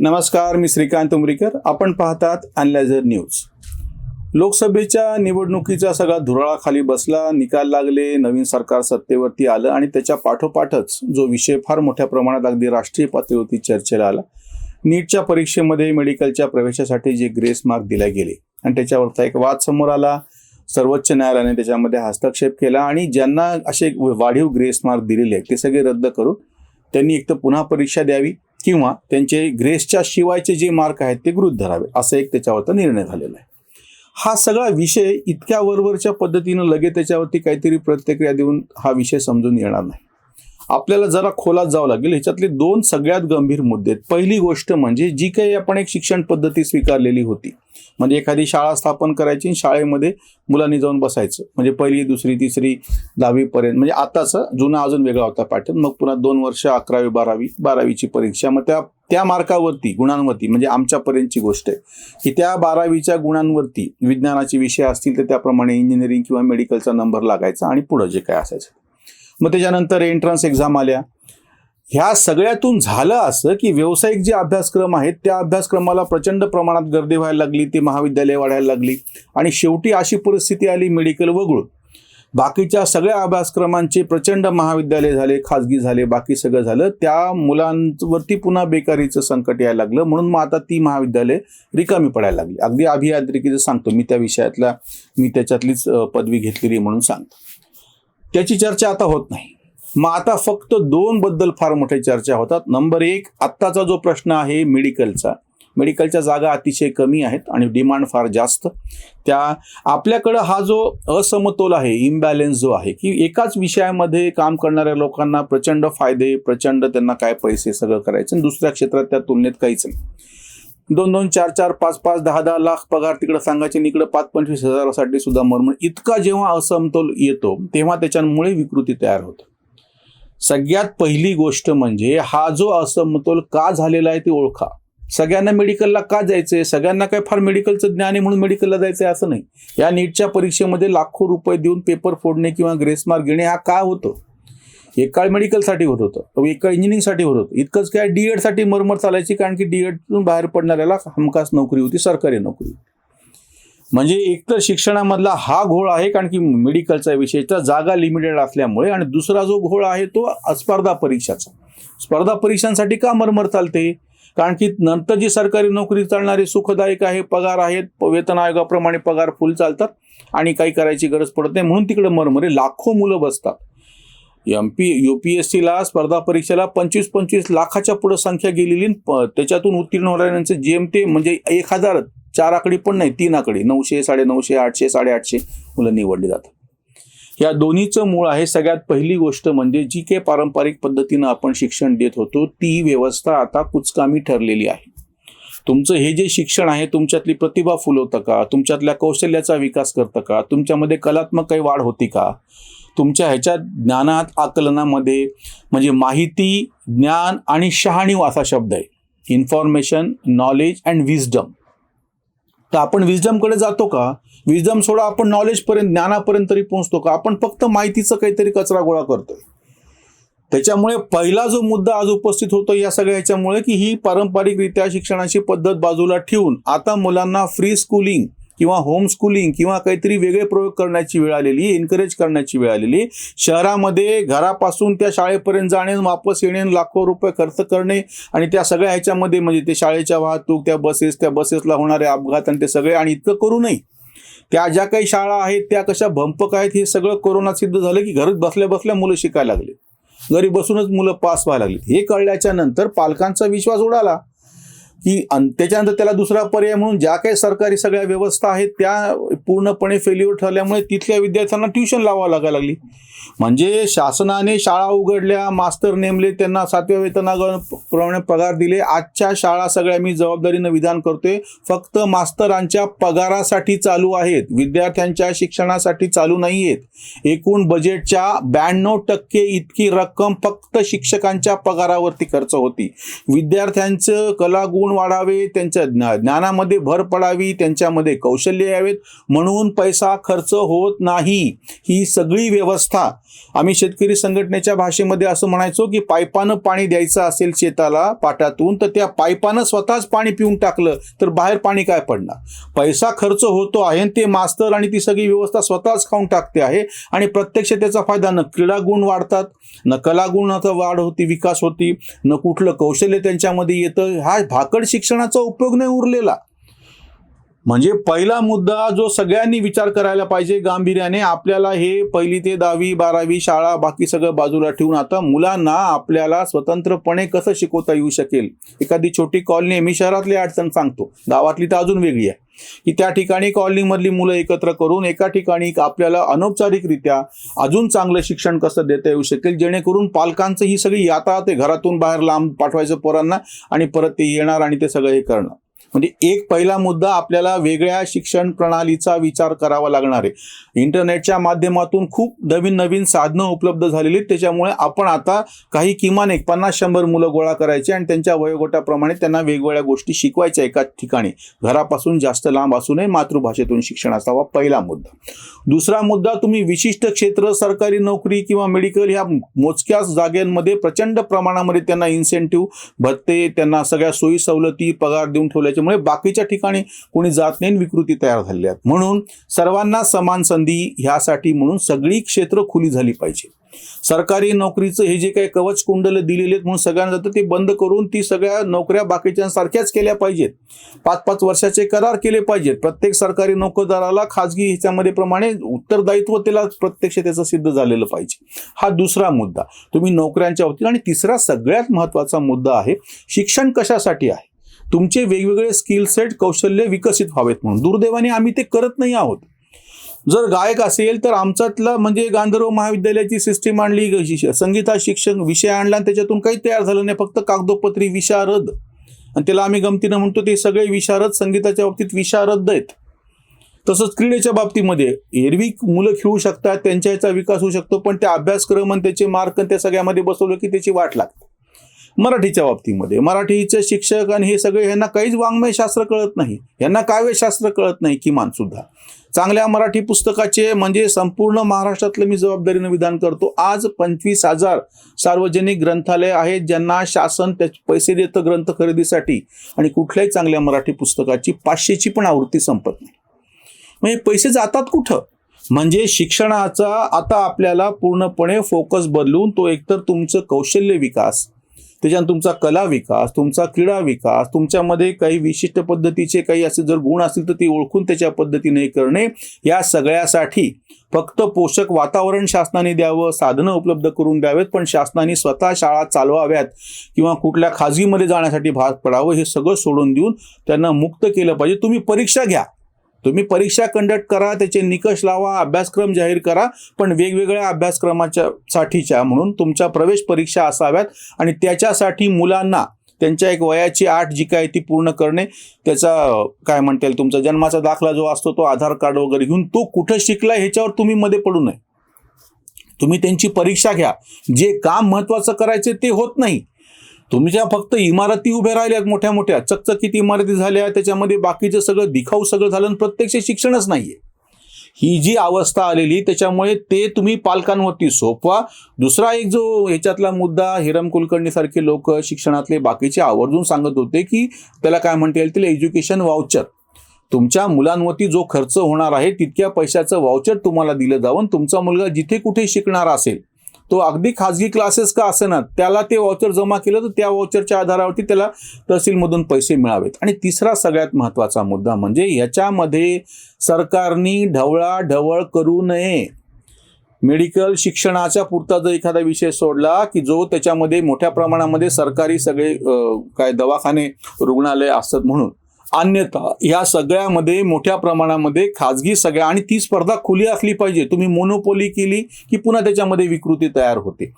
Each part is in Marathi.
नमस्कार मी श्रीकांत उमरीकर. आपण पाहतात अनलायझर न्यूज लोकसभेच्या निवडणुकीचा सगळा धुराळा खाली बसला निकाल लागले नवीन सरकार सत्तेवरती आलं आणि त्याच्या पाठोपाठच जो विषय फार मोठ्या प्रमाणात अगदी राष्ट्रीय पातळीवरती चर्चेला आला नीटच्या परीक्षेमध्ये मेडिकलच्या प्रवेशासाठी जे ग्रेस मार्क दिले गेले आणि त्याच्यावरचा एक वाद समोर आला सर्वोच्च न्यायालयाने त्याच्यामध्ये हस्तक्षेप केला आणि ज्यांना असे वाढीव ग्रेस मार्क दिलेले आहेत ते सगळे रद्द करून त्यांनी एक तर पुन्हा परीक्षा द्यावी किंवा त्यांचे ग्रेसच्या शिवायचे जे मार्क आहेत ते गृहीत धरावे असा एक त्याच्यावरचा निर्णय झालेला आहे. हा सगळा विषय इतक्या वरवरच्या पद्धतीनं लगेच त्याच्यावरती काहीतरी प्रतिक्रिया देऊन हा विषय समजून येणार नाही. आपल्याला जरा खोलात जावं लागेल. ह्याच्यातले दोन सगळ्यात गंभीर मुद्दे आहेत. पहिली गोष्ट म्हणजे जी काही आपण एक शिक्षण पद्धती स्वीकारलेली होती म्हणजे एखादी शाळा स्थापन करायची आणि शाळेमध्ये मुलांनी जाऊन बसायचं. म्हणजे पहिली दुसरी तिसरी दहावीपर्यंत म्हणजे आताच जुना अजून वेगळा होता पॅटर्न मग पुन्हा दोन वर्ष अकरावी बारावी बारावीची परीक्षा. मग त्या त्या मार्कावरती गुणांवरती म्हणजे आमच्यापर्यंतची गोष्ट आहे की त्या बारावीच्या गुणांवरती विज्ञानाचे विषय असतील तर त्याप्रमाणे इंजिनिअरिंग किंवा मेडिकलचा नंबर लागायचा आणि पुढं जे काय असायचं. मग त्याच्यानंतर एंट्रन्स एक्झाम आल्या. ह्या सगळ्यातून झालं असं की व्यावसायिक जे अभ्यासक्रम आहेत त्या अभ्यासक्रमाला प्रचंड प्रमाणात गर्दी व्हायला लागली ती महाविद्यालय वाढायला लागली आणि शेवटी अशी परिस्थिती आली मेडिकल वगळून. बाकीच्या सगळ्या अभ्यासक्रमांचे प्रचंड महाविद्यालय झाले खाजगी झाले बाकी सगळं झालं त्या मुलांवरती पुन्हा बेकारीचं संकट यायला लागलं. म्हणून मग आता ती महाविद्यालय रिकामी पडायला लागली. अगदी अभियांत्रिकीचं सांगतो. मी त्या विषयातला मी त्याच्यातलीच पदवी घेतलेली म्हणून सांगतो. त्याची चर्चा आता होत नाही. मग आता फक्त दोन बद्दल फार मोठ्या चर्चा होतात. नंबर एक आत्ताचा जो प्रश्न आहे मेडिकलचा. मेडिकलच्या जागा अतिशय कमी आहेत आणि डिमांड फार जास्त. त्या आपल्याकडं हा जो असमतोल आहे इम्बॅलेन्स जो आहे की एकाच विषयामध्ये काम करणाऱ्या लोकांना प्रचंड फायदे प्रचंड त्यांना काय पैसे सगळं करायचं आणि दुसऱ्या क्षेत्रात त्या तुलनेत काहीच नाही. दोन दोन चार चार पाच पाच दहा दहा लाख पगार तिकडं सांगायचे इकडं पाच पंचवीस हजारासाठी सुद्धा मरमर. इतका जेव्हा असमतोल येतो तेव्हा त्याच्यामुळे विकृती तयार होते. सगळ्यात पहिली गोष्ट म्हणजे हा जो असमतोल का झालेला आहे ते ओळखा. सगळ्यांना मेडिकलला का जायचंय? सगळ्यांना काय फार मेडिकलचं ज्ञान आहे म्हणून मेडिकलला जायचंय असं नाही. या नीटच्या परीक्षेमध्ये लाखो रुपये देऊन पेपर फोडणे किंवा ग्रेस मार्क घेणे हा का होतं? एक काळ मेडिकलसाठी होत होतं. एक काळ इंजिनिअरिंगसाठी होत होतं. इतकंच काय डी एडसाठी मरमर चालायची कारण की डी एडतून बाहेर पडणाऱ्याला हमखास नोकरी होती सरकारी नोकरी. म्हणजे एकतर शिक्षणामधला हा घोळ आहे कारण की मेडिकलचा विषयचा जागा लिमिटेड असल्यामुळे आणि दुसरा जो घोळ आहे तो स्पर्धा परीक्षाचा. स्पर्धा परीक्षांसाठी का मरमर चालते? कारण की नंतर जी सरकारी नोकरी चालणारी सुखदायक आहे पगार आहेत वेतन आयोगाप्रमाणे पगार फुल चालतात आणि काही करायची गरज पडत नाही म्हणून तिकडे मरमरे लाखो मुलं बसतात. M P U P S सीला स्पर्धा परीक्षेला पंचवीस पंचवीस लाखाच्या पुढं संख्या गेलेली प- त्याच्यातून उत्तीर्ण होणाऱ्यांचे जेमते म्हणजे एक हजार चार आकडी पण नाही तीन आकडी. नऊशे साडेनऊशे आठशे साडेआठशे मुलं निवडली जातात. या दोन्हीचं मूळ आहे सगळ्यात पहिली गोष्ट म्हणजे जी काही पारंपरिक पद्धतीनं आपण शिक्षण देत होतो ती व्यवस्था आता कुचकामी ठरलेली आहे. तुमचं हे जे शिक्षण आहे तुमच्यातली प्रतिभा फुलवतं का? तुमच्यातल्या कौशल्याचा विकास करतं का? तुमच्यामध्ये कलात्मक काही वाढ होती का? तुमच्या ह्याच्या ज्ञानात आकलनामध्ये म्हणजे माहिती ज्ञान आणि शहाणीव असा शब्द आहे. इन्फॉर्मेशन नॉलेज अँड विजडम तर आपण विजडमकडे जातो का? विजडम सोडा आपण नॉलेजपर्यंत ज्ञानापर्यंत तरी पोहोचतो का? आपण फक्त माहितीचं काहीतरी कचरा गोळा करतोय. त्याच्यामुळे पहिला जो मुद्दा आज उपस्थित होतो या सगळ्या ह्याच्यामुळे की ही पारंपरिकरित्या शिक्षणाची पद्धत बाजूला ठेवून आता मुलांना फ्री स्कूलिंग किंवा होम स्कूलिंग किंवा काहीतरी वेगळे प्रयोग करण्याची वेळ आलेली एनकरेज करण्याची वेळ आलेली शहरामध्ये घरापासून त्या शाळेपर्यंत जाणे वापस येणे लाखो रुपये खर्च करणे आणि त्या सगळ्या ह्याच्यामध्ये म्हणजे ते शाळेच्या वाहतूक त्या बसेस त्या बसेसला होणारे अपघात आणि ते सगळे आणि इतकं करू नये. त्या ज्या काही शाळा आहेत त्या कशा भंपक आहेत हे सगळं कोरोना सिद्ध झालं की घरात बसल्या बसल्या मुलं शिकायला लागले. घरी बसूनच मुलं पास व्हायला लागली हे कळल्याच्या नंतर पालकांचा विश्वास उडाला. की अन त्याच्यानंतर त्याला दुसरा पर्याय म्हणून ज्या काही सरकारी सगळ्या व्यवस्था आहेत त्या पूर्णपणे फेल्युअर ठरल्यामुळे तिथल्या विद्यार्थ्यांना ट्युशन लावावं लागायला लागली. म्हणजे शासनाने शाळा उघडल्या मास्तर नेमले त्यांना सातव्या वेतनाप्रमाणे पगार दिले. आजच्या शाळा सगळ्या मी जबाबदारीनं विधान करतोय. फक्त मास्तरांच्या पगारासाठी चालू आहेत. विद्यार्थ्यांच्या शिक्षणासाठी चालू नाही आहेत एकूण बजेटच्या ब्याण्णव टक्के इतकी रक्कम फक्त शिक्षकांच्या पगारावरती खर्च होती. विद्यार्थ्यांचं कलागुण गुण वाढावे त्यांच्या ज्ञा- ज्ञानामध्ये भर पडावी त्यांच्यामध्ये कौशल्य यावेत. म्हणून पैसा खर्च होत नाही. ही सगळी व्यवस्था आम्ही शेतकरी संघटनेच्या भाषेमध्ये असं म्हणायचो की पाईपानं पाणी द्यायचं असेल शेताला पाटातून तर त्या पाईपानं स्वतःच पाणी पिऊन टाकलं तर बाहेर पाणी काय पडणार? पैसा खर्च होतो आहे आणि ते मास्तर आणि ती सगळी व्यवस्था स्वतःच खाऊन टाकते आहे आणि प्रत्यक्ष त्याचा फायदा न क्रीडा गुण वाढतात न कलागुणाचा वाढ होती विकास होती न कुठलं कौशल्य त्यांच्यामध्ये येतं हा भाकड शिक्षणाचा उपयोग नाही उरलेला. म्हणजे पहिला मुद्दा जो सगळ्यांनी विचार करायला पाहिजे गांभीर्याने आपल्याला हे पहिली ते दहावी बारावी शाळा बाकी सगळं बाजूला ठेवून आता मुलांना आपल्याला स्वतंत्रपणे कसं शिकवता येऊ शकेल? एखादी छोटी कॉलनी मी शहरातली अडचण सांगतो. गावातली तर अजून वेगळी आहे. की त्या ठिकाणी कॉलनीमधली मुलं एकत्र करून एका ठिकाणी आपल्याला अनौपचारिकरित्या अजून चांगलं शिक्षण कसं देता येऊ शकेल? जेणेकरून पालकांचं ही सगळी यातायात आहे. घरातून बाहेर लांब पाठवायचं पोरांना आणि परत ते येणार आणि ते सगळं हे करणं. म्हणजे एक पहिला मुद्दा आपल्याला वेगळ्या शिक्षण प्रणालीचा विचार करावा लागणार आहे. इंटरनेटच्या माध्यमातून खूप नवीन नवीन साधनं उपलब्ध झालेली आहेत. त्याच्यामुळे आपण आता काही किमान एक पन्नास शंभर मुलं गोळा करायची आणि त्यांच्या वयोगटाप्रमाणे त्यांना वेगवेगळ्या गोष्टी शिकवायच्या एकाच ठिकाणी. घरापासून जास्त लांब असू नये मातृभाषेतून शिक्षण असावा पहिला मुद्दा. दुसरा मुद्दा तुम्ही विशिष्ट क्षेत्र सरकारी नोकरी किंवा मेडिकल ह्या मोजक्याच जागांमध्ये प्रचंड प्रमाणामध्ये त्यांना इन्सेंटिव्ह भत्ते त्यांना सगळ्या सोयी सवलती पगार देऊन त्याच्यामुळे बाकीच्या ठिकाणी कोणी जात नाही आणि विकृती तयार झालेल्या आहेत. म्हणून सर्वांना समान संधी ह्यासाठी म्हणून सगळी क्षेत्र खुली झाली पाहिजे. सरकारी नोकरीचं हे जे काही कवच कुंडल दिलेले आहेत म्हणून सगळ्यांना जातं ते बंद करून ती सगळ्या नोकऱ्या बाकीच्यांसारख्याच केल्या पाहिजेत. पाच पाच वर्षाचे करार केले पाहिजेत. प्रत्येक सरकारी नोकरदाराला खाजगी ह्याच्यामध्ये प्रमाणे उत्तरदायित्व त्याला प्रत्यक्ष त्याचं सिद्ध झालेलं पाहिजे. हा दुसरा मुद्दा. तुम्ही नोकऱ्यांच्या वतीनं आणि तिसरा सगळ्यात महत्त्वाचा मुद्दा आहे शिक्षण कशासाठी आहे? तुमचे वेगवेगळे स्किल सेट कौशल्य विकसित व्हावेत म्हणून. दुर्दैवाने आम्ही ते करत नाही आहोत. जर गायक असेल तर आमच्यातलं म्हणजे गांधर्व महाविद्यालयाची सिस्टीम आणली संगीता शिक्षण विषय आणला आणि त्याच्यातून काही तयार झालं नाही. फक्त कागदोपत्री विशारद. आणि त्याला आम्ही गमतीनं म्हणतो ते सगळे विशारद संगीताच्या बाबतीत विशारद आहेत. तसंच क्रीडेच्या बाबतीमध्ये एरवी मुलं खेळू शकतात त्यांच्या याचा विकास होऊ शकतो पण त्या अभ्यासक्रम आणि त्याचे मार्क आणि त्या सगळ्यामध्ये बसवलं की त्याची वाट लागते. मराठीच्या बाबतीमध्ये. मराठीचे शिक्षक आणि हे सगळे यांना काहीच वाङ्मयशास्त्र कळत नाही. यांना काव्यशास्त्र कळत नाही किमान सुद्धा. चांगल्या मराठी पुस्तकाचे म्हणजे संपूर्ण महाराष्ट्रातलं मी जबाबदारीनं विधान करतो. आज पंचवीस हजार सार्वजनिक ग्रंथालय आहेत ज्यांना शासन त्या पैसे देतं ग्रंथ खरेदीसाठी आणि कुठल्याही चांगल्या मराठी पुस्तकाची पाचशेची पण आवृत्ती संपत नाही. म्हणजे पैसे जातात कुठं? म्हणजे शिक्षणाचा आता आपल्याला पूर्णपणे फोकस बदलून तो एकतर तुमचं कौशल्य विकास त्याच्यानं तुमचा कला विकास तुमचा क्रीडा विकास तुमच्यामध्ये काही विशिष्ट पद्धतीचे काही असे जर गुण असतील तर ते ओळखून त्याच्या पद्धतीने करणे या सगळ्यासाठी फक्त पोषक वातावरण शासनाने द्यावं साधनं उपलब्ध करून द्यावेत पण शासनाने स्वतः शाळा चालवाव्यात किंवा कुठल्या खाजगीमध्ये जाण्यासाठी भाग पडावं हे सगळं सोडून देऊन त्यांना मुक्त केलं पाहिजे. तुम्ही परीक्षा घ्या. तुम्ही परीक्षा कंडक्ट करा त्याचे निकष लावा अभ्यासक्रम जाहीर करा पण वेगवेगळ्या अभ्यासक्रमाच्या साठीच्या म्हणून तुमच्या प्रवेश परीक्षा असाव्यात आणि त्याच्यासाठी मुलांना त्यांच्या एक वयाची आठ जी काय ती पूर्ण करणे त्याचा काय म्हणता येईल तुमचा जन्माचा दाखला जो असतो तो आधार कार्ड वगैरे घेऊन तो कुठं शिकला ह्याच्यावर तुम्ही मध्ये पडू नये. तुम्ही त्यांची परीक्षा घ्या. जे काम महत्वाचं करायचे ते होत नाही. तुमच्या फक्त इमारती उभ्या राहिल्यात मोठ्या मोठ्या चकचकीत इमारती झाल्या त्याच्यामध्ये बाकीचं सगळं दिखाऊ सगळं झालं आणि प्रत्यक्ष शिक्षणच नाहीये. ही जी अवस्था आलेली त्याच्यामुळे ते तुम्ही पालकांवरती सोपवा. दुसरा एक जो ह्याच्यातला मुद्दा हिरम कुलकर्णी सारखे लोक शिक्षणातले बाकीचे आवर्जून सांगत होते की त्याला काय म्हणता येईल त्याला एज्युकेशन वाउचर तुमच्या मुलांवरती जो खर्च होणार आहे तितक्या पैशाचं वाउचर तुम्हाला दिलं जावं तुमचा मुलगा जिथे कुठे शिकणार असेल तो अगदी खाजगी क्लासेस का असेना त्याला ते वॉचर जमा केलं तर त्या वॉचरच्या आधारावरती त्याला तहसीलमधून पैसे मिळावेत. आणि तिसरा सगळ्यात महत्त्वाचा मुद्दा म्हणजे याच्यामध्ये सरकारनी ढवळाढवळ करू नये. मेडिकल शिक्षणाच्या पुरता जर एखादा विषय सोडला की जो त्याच्यामध्ये मोठ्या प्रमाणामध्ये सरकारी सगळे काय दवाखाने रुग्णालय असतात म्हणून अन्यथा या सगळ्यामध्ये मोठ्या प्रमाणामध्ये खाजगी सगळ्या आणि ती स्पर्धा खुली असली पाहिजे. तुम्ही मोनोपोली केली की पुन्हा त्याच्यामध्ये विकृती तयार होते.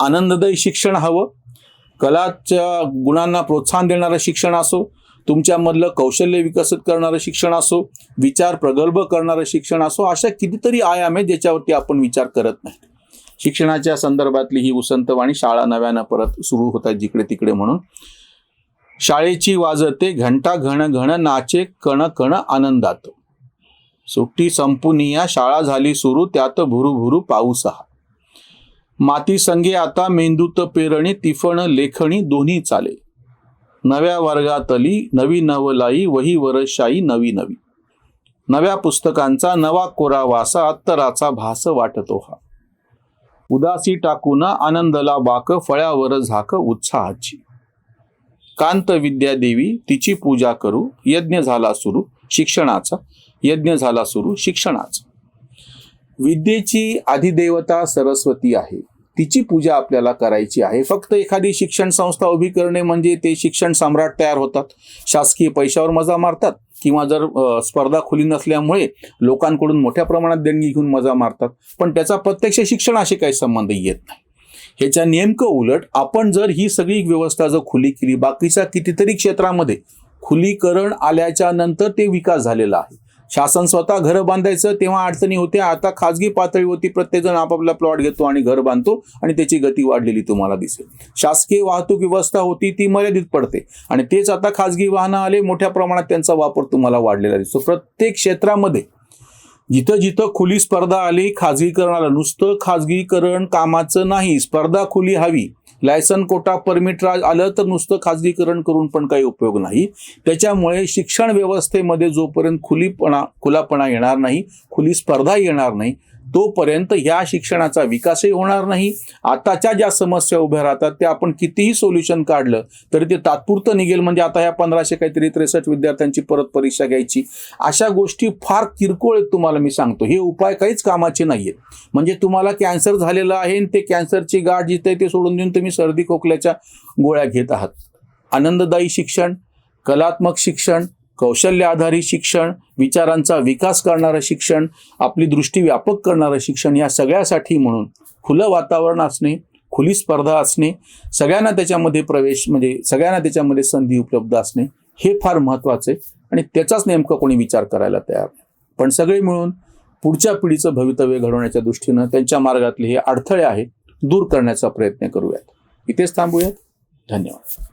आनंददायी शिक्षण हवं. कलाच्या गुणांना प्रोत्साहन देणारं शिक्षण असो. तुमच्यामधलं कौशल्य विकसित करणारं शिक्षण असो. विचार प्रगल्भ करणारं शिक्षण असो. अशा कितीतरी आयाम आहेत ज्याच्यावरती आपण विचार करत नाही. शिक्षणाच्या संदर्भातली ही उसंतवाणी शाळा नव्यानं परत सुरू होतात जिकडे तिकडे म्हणून. शाळेची वाजते घंटा घण घण नाचे कण कण आनंदात. सुट्टी संपून या शाळा झाली सुरू त्यात भुरू भुरू पाऊस हा. माती संगे आता मेंदूत पेरणी तिफण लेखणी दोन्ही चाले. नव्या वर्गातली नवी नवलाई वही वरशाई नवी नवी. नव्या पुस्तकांचा नवा कोरा वासा अत्तराचा भास वाटतो हा. उदासी टाकून आनंदला बाक फळ्यावर झाक उत्साहाची. कांत विद्यादेवी तिची पूजा करू यज्ञ झाला सुरू शिक्षणाचा यज्ञ झाला सुरू शिक्षणाचा. विद्येची अधिदेवता सरस्वती आहे. तिची पूजा आपल्याला करायची आहे. फक्त एखादी शिक्षण संस्था उभी करणे म्हणजे ते शिक्षण सम्राट तयार होतात. शासकीय पैशावर मजा मारतात किंवा जर स्पर्धा खुली नसल्यामुळे लोकांकडून मोठ्या प्रमाणात देणगी घेऊन मजा मारतात. पण त्याचा प्रत्यक्ष शिक्षणाशी काही संबंध येत नाही. ह्याच्या नेमकं उलट आपण जर ही सगळी व्यवस्था जर खुली केली बाकीच्या कितीतरी क्षेत्रामध्ये खुलीकरण आल्याच्यानंतर ते विकास झालेला आहे. शासन स्वतः घरं बांधायचं तेव्हा अडचणी होत्या. आता खाजगी पातळीवरती प्रत्येकजण आपापला प्लॉट घेतो आणि घर बांधतो आणि त्याची गती वाढलेली तुम्हाला दिसेल. शासकीय वाहतूक व्यवस्था होती ती मर्यादित पडते. आणि तेच आता खाजगी वाहनं आले मोठ्या प्रमाणात त्यांचा वापर तुम्हाला वाढलेला दिसतो. प्रत्येक क्षेत्रामध्ये जिथं जिथं खुली स्पर्धा आली खाजगीकरण आलं. नुसतं खाजगीकरण कामाचं नाही स्पर्धा खुली हवी. लायसन कोटा परमिट राज आलं तर नुसतं खाजगीकरण करून पण काही उपयोग नाही. त्याच्यामुळे शिक्षण व्यवस्थेमध्ये जोपर्यंत खुलीपणा खुलापणा येणार नाही खुली स्पर्धा येणार नाही तोपर्यंत ह्या शिक्षणाचा विकासही होणार नाही. आताच्या ज्या समस्या उभ्या राहतात त्या आपण कितीही सोल्युशन काढलं तरी ते तात्पुरतं निघेल. म्हणजे आता ह्या पंधराशे काहीतरी त्रेसष्ट विद्यार्थ्यांची परत परीक्षा घ्यायची. अशा गोष्टी फार किरकोळ आहेत तुम्हाला मी सांगतो. हे उपाय काहीच कामाचे नाही आहेत म्हणजे तुम्हाला कॅन्सर झालेलं आहे आणि ते कॅन्सरची गाठ जिथे ते सोडून देऊन तुम्ही सर्दी खोकल्याच्या गोळ्या घेत आहात. आनंददायी शिक्षण कलात्मक शिक्षण कौशल्य आधारित शिक्षण विचारांचा विकास करणारं शिक्षण आपली दृष्टी व्यापक करणारं शिक्षण या सगळ्यासाठी म्हणून खुलं वातावरण असणे खुली स्पर्धा असणे सगळ्यांना त्याच्यामध्ये प्रवेश म्हणजे सगळ्यांना त्याच्यामध्ये संधी उपलब्ध असणे हे फार महत्त्वाचं आहे आणि त्याचाच नेमकं कोणी विचार करायला तयार पण सगळे मिळून पुढच्या पिढीचं भवितव्य घडवण्याच्या दृष्टीनं त्यांच्या मार्गातले हे अडथळे आहेत दूर करण्याचा प्रयत्न करूयात. इथेच थांबूयात. धन्यवाद.